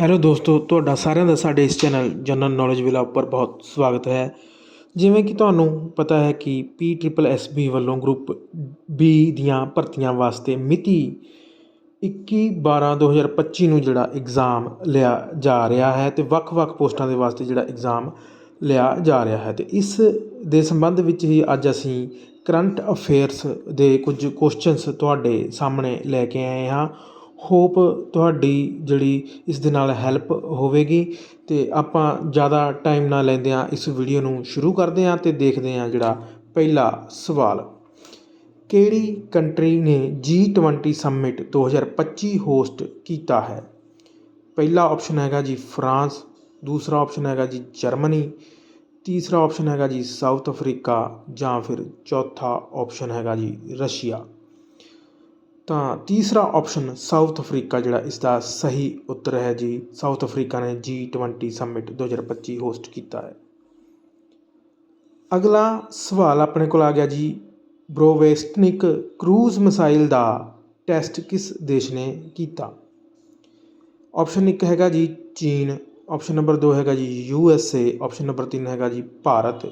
Hello ਦੋਸਤੋ, ਤੁਹਾਡਾ ਸਾਰਿਆਂ ਦਾ ਸਾਡੇ ਇਸ ਚੈਨਲ ਜਨਰਲ ਨੌਲੇਜ ਵਿਲਾ ਉੱਪਰ ਬਹੁਤ ਸਵਾਗਤ ਹੈ। ਜਿਵੇਂ ਕਿ ਤੁਹਾਨੂੰ ਪਤਾ ਹੈ ਕਿ ਪੀ ਟ੍ਰਿਪਲ ਐਸ ਬੀ ਵੱਲੋਂ ਗਰੁੱਪ ਬੀ ਦੀਆਂ ਭਰਤੀਆਂ ਵਾਸਤੇ ਮਿਤੀ 21 12 2025 ਨੂੰ ਜਿਹੜਾ ਐਗਜ਼ਾਮ ਲਿਆ ਜਾ ਰਿਹਾ ਹੈ ਤੇ ਵੱਖ-ਵੱਖ ਪੋਸਟਾਂ ਦੇ ਵਾਸਤੇ ਜਿਹੜਾ ਐਗਜ਼ਾਮ ਲਿਆ ਜਾ ਰਿਹਾ ਹੈ। ਤੇ ਇਸ ਦੇ ਸੰਬੰਧ ਵਿੱਚ ਹੀ ਅੱਜ ਅਸੀਂ ਕਰੰਟ ਅਫੇਅਰਸ ਦੇ ਕੁਝ ਕੁਐਸਚਨਸ ਤੁਹਾਡੇ ਸਾਹਮਣੇ ਲੈ ਕੇ ਆਏ ਹਾਂ। ਹੋਪ ਤੁਹਾਡੀ ਜਿਹੜੀ ਇਸ ਦੇ ਨਾਲ ਹੈਲਪ ਹੋਵੇਗੀ ਅਤੇ ਆਪਾਂ ਜ਼ਿਆਦਾ ਟਾਈਮ ਨਾ ਲੈਂਦਿਆਂ ਇਸ ਵੀਡੀਓ ਨੂੰ ਸ਼ੁਰੂ ਕਰਦੇ ਹਾਂ ਅਤੇ ਦੇਖਦੇ ਹਾਂ ਜਿਹੜਾ ਪਹਿਲਾ ਸਵਾਲ। ਕਿਹੜੀ ਕੰਟਰੀ ਨੇ G20 ਸਮਿਟ 2025 ਹੋਸਟ ਕੀਤਾ ਹੈ? ਪਹਿਲਾ ਆਪਸ਼ਨ ਹੈਗਾ ਜੀ ਫਰਾਂਸ, ਦੂਸਰਾ ਆਪਸ਼ਨ ਹੈਗਾ ਜੀ ਜਰਮਨੀ, ਤੀਸਰਾ ਆਪਸ਼ਨ ਹੈਗਾ ਜੀ ਸਾਊਥ ਅਫਰੀਕਾ ਜਾਂ ਫਿਰ ਚੌਥਾ ਆਪਸ਼ਨ ਹੈਗਾ ਜੀ ਰਸ਼ੀਆ। ਤਾਂ ਤੀਸਰਾ ਆਪਸ਼ਨ ਸਾਊਥ ਅਫਰੀਕਾ ਜਿਹੜਾ ਇਸ ਦਾ ਸਹੀ ਉੱਤਰ ਹੈ ਜੀ। ਸਾਊਥ ਅਫਰੀਕਾ ਨੇ G20 ਸਮਿਟ 2025 ਹੋਸਟ ਕੀਤਾ ਹੈ। ਅਗਲਾ ਸਵਾਲ ਆਪਣੇ ਕੋਲ ਆ ਗਿਆ ਜੀ। ਬ੍ਰੋਵੇਸਟਨਿਕ ਕਰੂਜ਼ ਮਿਸਾਈਲ ਦਾ ਟੈਸਟ ਕਿਸ ਦੇਸ਼ ਨੇ ਕੀਤਾ? ਆਪਸ਼ਨ 1 ਹੈਗਾ ਜੀ ਚੀਨ। ਆਪਸ਼ਨ ਨੰਬਰ 2 ਹੈਗਾ ਜੀ U S A option number 3 ਹੈਗਾ ਜੀ ਭਾਰਤ।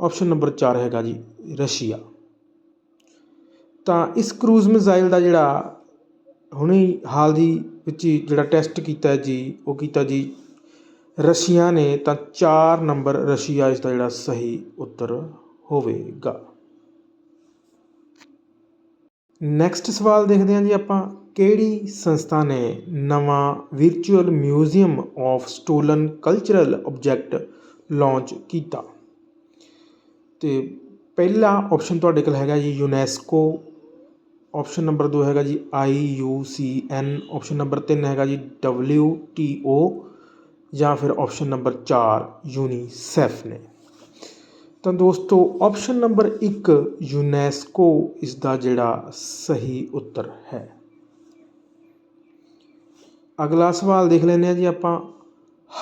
ਆਪਸ਼ਨ ਨੰਬਰ 4 ਹੈਗਾ ਜੀ ਰਸ਼ੀਆ। ਤਾਂ ਇਸ ਕਰੂਜ਼ ਮਿਜ਼ਾਇਲ ਦਾ ਜਿਹੜਾ ਹੁਣੇ ਹਾਲ ਦੀ ਵਿੱਚ ਹੀ ਜਿਹੜਾ ਟੈਸਟ ਕੀਤਾ ਜੀ, ਉਹ ਕੀਤਾ ਜੀ ਰਸ਼ੀਆ ਨੇ, ਤਾਂ 4 ਨੰਬਰ ਰਸ਼ੀਆ ਇਸ ਦਾ ਜਿਹੜਾ ਸਹੀ ਉੱਤਰ ਹੋਵੇਗਾ। ਨੈਕਸਟ ਸਵਾਲ ਦੇਖਦੇ ਹਾਂ ਜੀ ਆਪਾਂ, ਕਿਹੜੀ ਸੰਸਥਾ ਨੇ ਨਵਾਂ virtual museum of stolen cultural object launch ਕੀਤਾ? ਤੇ ਪਹਿਲਾ ਆਪਸ਼ਨ ਤੁਹਾਡੇ ਕੋਲ ਹੈਗਾ ਜੀ ਯੂਨੈਸਕੋ ਆਪਸ਼ਨ ਨੰਬਰ 2 ਹੈਗਾ ਜੀ I U C N option number 3 ਹੈਗਾ ਜੀ ਡਬਲਿਊ ਟੀ ਓ ਜਾਂ ਫਿਰ ਆਪਸ਼ਨ ਨੰਬਰ 4 ਯੂਨੀਸੈਫ ਨੇ। ਤਾਂ ਦੋਸਤੋ ਆਪਸ਼ਨ ਨੰਬਰ 1 ਯੂਨੈਸਕੋ ਇਸ ਦਾ ਜਿਹੜਾ ਸਹੀ ਉੱਤਰ ਹੈ। ਅਗਲਾ ਸਵਾਲ ਦੇਖ ਲੈਂਦੇ ਹਾਂ ਜੀ ਆਪਾਂ।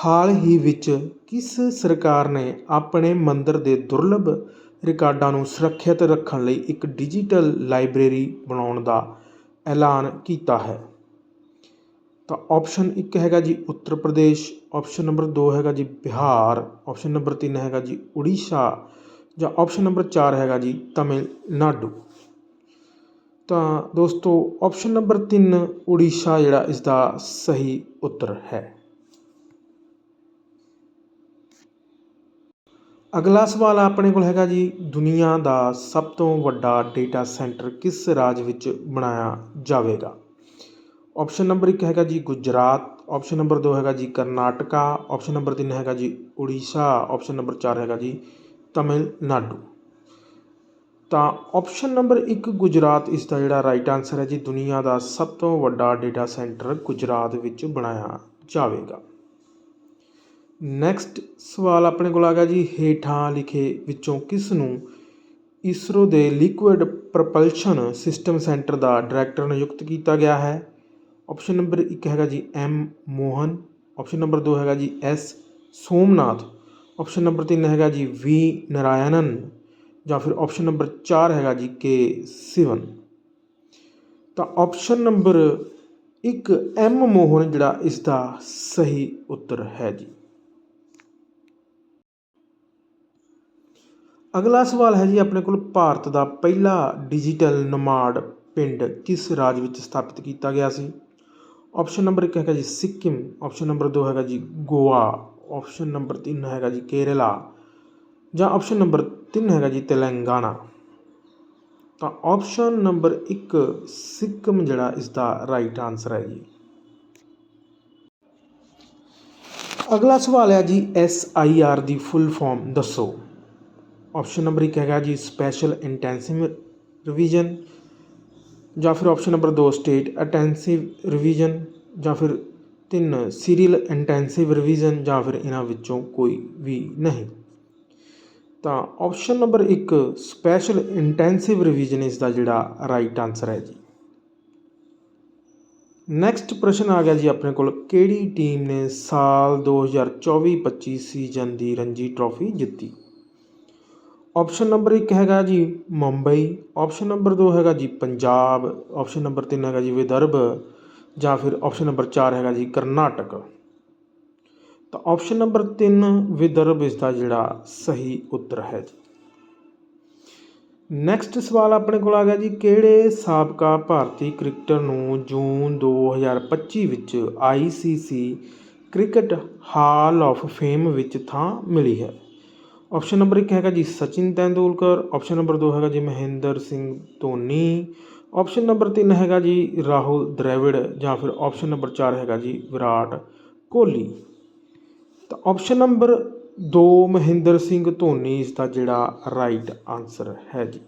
ਹਾਲ ਹੀ ਵਿੱਚ ਕਿਸ ਸਰਕਾਰ ਨੇ ਆਪਣੇ ਮੰਦਰ ਦੇ ਦੁਰਲਭ ਰਿਕਾਰਡਾਂ ਨੂੰ ਸੁਰੱਖਿਅਤ ਰੱਖਣ ਲਈ ਇੱਕ ਡਿਜੀਟਲ ਲਾਇਬ੍ਰੇਰੀ ਬਣਾਉਣ ਦਾ ਐਲਾਨ ਕੀਤਾ ਹੈ। ਤਾਂ ਆਪਸ਼ਨ 1 ਹੈਗਾ ਜੀ ਉੱਤਰ ਪ੍ਰਦੇਸ਼, ਆਪਸ਼ਨ ਨੰਬਰ 2 ਹੈਗਾ ਜੀ ਬਿਹਾਰ, ਆਪਸ਼ਨ ਨੰਬਰ 3 ਹੈਗਾ ਜੀ ਉੜੀਸਾ ਜਾਂ ਆਪਸ਼ਨ ਨੰਬਰ 4 ਹੈਗਾ ਜੀ ਤਮਿਲਨਾਡੂ। ਤਾਂ ਦੋਸਤੋ, ਆਪਸ਼ਨ ਨੰਬਰ 3 ਉੜੀਸਾ ਜਿਹੜਾ ਇਸ ਦਾ ਸਹੀ ਉੱਤਰ ਹੈ। ਅਗਲਾ ਸਵਾਲ ਆਪਣੇ ਕੋਲ ਹੈਗਾ ਜੀ। ਦੁਨੀਆ ਦਾ ਸਭ ਤੋਂ ਵੱਡਾ ਡੇਟਾ ਸੈਂਟਰ ਕਿਸ ਰਾਜ ਵਿੱਚ ਬਣਾਇਆ ਜਾਵੇਗਾ? ਆਪਸ਼ਨ ਨੰਬਰ 1 ਹੈਗਾ ਜੀ ਗੁਜਰਾਤ ਆਪਸ਼ਨ ਨੰਬਰ 2 ਹੈਗਾ ਜੀ ਕਰਨਾਟਕਾ ਆਪਸ਼ਨ ਨੰਬਰ 3 ਹੈਗਾ ਜੀ ਉੜੀਸਾ ਆਪਸ਼ਨ ਨੰਬਰ 4 ਹੈਗਾ ਜੀ ਤਮਿਲਨਾਡੂ। ਤਾਂ ਆਪਸ਼ਨ ਨੰਬਰ 1 ਗੁਜਰਾਤ, ਇਸ ਦਾ ਜਿਹੜਾ ਰਾਈਟ ਆਨਸਰ ਹੈ ਜੀ, ਦੁਨੀਆ ਦਾ ਸਭ ਤੋਂ ਵੱਡਾ ਡੇਟਾ ਸੈਂਟਰ ਗੁਜਰਾਤ ਵਿੱਚ ਬਣਾਇਆ ਜਾਵੇਗਾ। ਨੈਕਸਟ ਸਵਾਲ ਆਪਣੇ ਕੋਲ ਆ ਗਿਆ ਜੀ, ਹੇਠਾਂ ਲਿਖੇ ਵਿੱਚੋਂ ਕਿਸ ਨੂੰ ਇਸਰੋ ਦੇ ਲਿਕੁਇਡ ਪ੍ਰੋਪਲਸ਼ਨ ਸਿਸਟਮ ਸੈਂਟਰ ਦਾ ਡਾਇਰੈਕਟਰ ਨਿਯੁਕਤ ਕੀਤਾ ਗਿਆ ਹੈ? ਆਪਸ਼ਨ ਨੰਬਰ 1 ਹੈਗਾ ਜੀ ਐਮ ਮੋਹਨ। ਆਪਸ਼ਨ ਨੰਬਰ 2 ਹੈਗਾ G S Somnath. Option number 3 ਹੈਗਾ ਜੀ ਵੀ ਨਰਾਇਣਨ। ਜਾਂ ਫਿਰ ਆਪਸ਼ਨ ਨੰਬਰ 4 ਹੈਗਾ ਜੀ ਕੇ ਸਿਵਨ। ਤਾਂ ਆਪਸ਼ਨ ਨੰਬਰ ਇੱਕ ਐਮ ਮੋਹਨ ਜਿਹੜਾ ਇਸ ਦਾ ਸਹੀ ਉੱਤਰ ਹੈ ਜੀ। ਅਗਲਾ ਸਵਾਲ ਹੈ ਜੀ ਆਪਣੇ ਕੋਲ ਭਾਰਤ ਦਾ ਪਹਿਲਾ ਡਿਜੀਟਲ ਨਮਾਡ ਪਿੰਡ ਕਿਸ ਰਾਜ ਵਿੱਚ ਸਥਾਪਿਤ ਕੀਤਾ ਗਿਆ ਸੀ? ਆਪਸ਼ਨ ਨੰਬਰ 1 ਹੈਗਾ ਜੀ ਸਿੱਕਿਮ ਆਪਸ਼ਨ ਨੰਬਰ 2 ਹੈਗਾ ਜੀ ਗੋਆ ਆਪਸ਼ਨ ਨੰਬਰ 3 ਹੈਗਾ ਜੀ ਕੇਰਲਾ ਜਾਂ ਆਪਸ਼ਨ ਨੰਬਰ 3 ਹੈਗਾ ਜੀ ਤੇਲੰਗਾਨਾ। ਤਾਂ ਆਪਸ਼ਨ ਨੰਬਰ 1 ਸਿੱਕਮ ਜਿਹੜਾ ਇਸ ਦਾ ਰਾਈਟ ਆਨਸਰ ਹੈ ਜੀ। ਅਗਲਾ ਸਵਾਲ ਹੈ ਜੀ ਐਸ ਆਈ ਆਰ ਦੀ ਫੁੱਲ ਫਾਰਮ ਦੱਸੋ। ਆਪਸ਼ਨ ਨੰਬਰ 1 ਹੈਗਾ ਜੀ ਸਪੈਸ਼ਲ ਇੰਟੈਂਸਿਵ ਰਿਵੀਜ਼ਨ ਜਾਂ ਫਿਰ option number 2 state intensive revision ਜਾਂ ਫਿਰ ਤਿੰਨ ਸੀਰੀਅਲ ਇੰਟੈਂਸਿਵ ਰਿਵੀਜ਼ਨ ਜਾਂ ਫਿਰ ਇਹਨਾਂ ਵਿੱਚੋਂ ਕੋਈ ਵੀ ਨਹੀਂ। ਤਾਂ option number 1 special intensive revision ਇਸ ਦਾ ਜਿਹੜਾ ਰਾਈਟ ਆਨਸਰ ਹੈ ਜੀ। ਨੈਕਸਟ ਪ੍ਰਸ਼ਨ ਆ ਗਿਆ ਜੀ ਆਪਣੇ ਕੋਲ, ਕਿਹੜੀ ਟੀਮ ਨੇ ਸਾਲ 2024-25 ਸੀਜ਼ਨ ਦੀ ਰਣਜੀ ਟਰਾਫੀ ਜਿੱਤੀ? ਆਪਸ਼ਨ ਨੰਬਰ 1 ਹੈਗਾ ਜੀ ਮੁੰਬਈ ਆਪਸ਼ਨ ਨੰਬਰ 2 ਹੈਗਾ ਜੀ ਪੰਜਾਬ ਆਪਸ਼ਨ ਨੰਬਰ 3 ਹੈਗਾ ਜੀ ਵਿਦਰਭ, ਜਾਂ ਫਿਰ ਆਪਸ਼ਨ ਨੰਬਰ 4 ਹੈਗਾ ਜੀ ਕਰਨਾਟਕ। ਤਾਂ ਆਪਸ਼ਨ ਨੰਬਰ 3 ਵਿਦਰਭ ਇਸ ਦਾ ਜਿਹੜਾ ਸਹੀ ਉੱਤਰ ਹੈ ਜੀ। ਨੈਕਸਟ ਸਵਾਲ ਆਪਣੇ ਕੋਲ ਆ ਗਿਆ ਜੀ, ਕਿਹੜੇ ਸਾਬਕਾ ਭਾਰਤੀ ਕ੍ਰਿਕਟਰ ਨੂੰ ਜੂਨ 2025 ਵਿੱਚ ICC cricket hall of fame ਵਿੱਚ ਥਾਂ ਮਿਲੀ ਹੈ? ਆਪਸ਼ਨ ਨੰਬਰ 1 ਹੈਗਾ ਜੀ ਸਚਿਨ ਤੈਂਦੂਲਕਰ ਆਪਸ਼ਨ ਨੰਬਰ 2 ਹੈਗਾ ਜੀ ਮਹਿੰਦਰ ਸਿੰਘ ਧੋਨੀ ਆਪਸ਼ਨ ਨੰਬਰ 3 ਹੈਗਾ ਜੀ ਰਾਹੁਲ ਦ੍ਰਵਿੜ ਜਾਂ ਫਿਰ ਆਪਸ਼ਨ ਨੰਬਰ 4 ਹੈਗਾ ਜੀ ਵਿਰਾਟ ਕੋਹਲੀ। ਤਾਂ ਆਪਸ਼ਨ ਨੰਬਰ 2 ਮਹਿੰਦਰ ਸਿੰਘ ਧੋਨੀ, ਇਸ ਦਾ ਜਿਹੜਾ ਰਾਈਟ ਆਨਸਰ ਹੈ ਜੀ।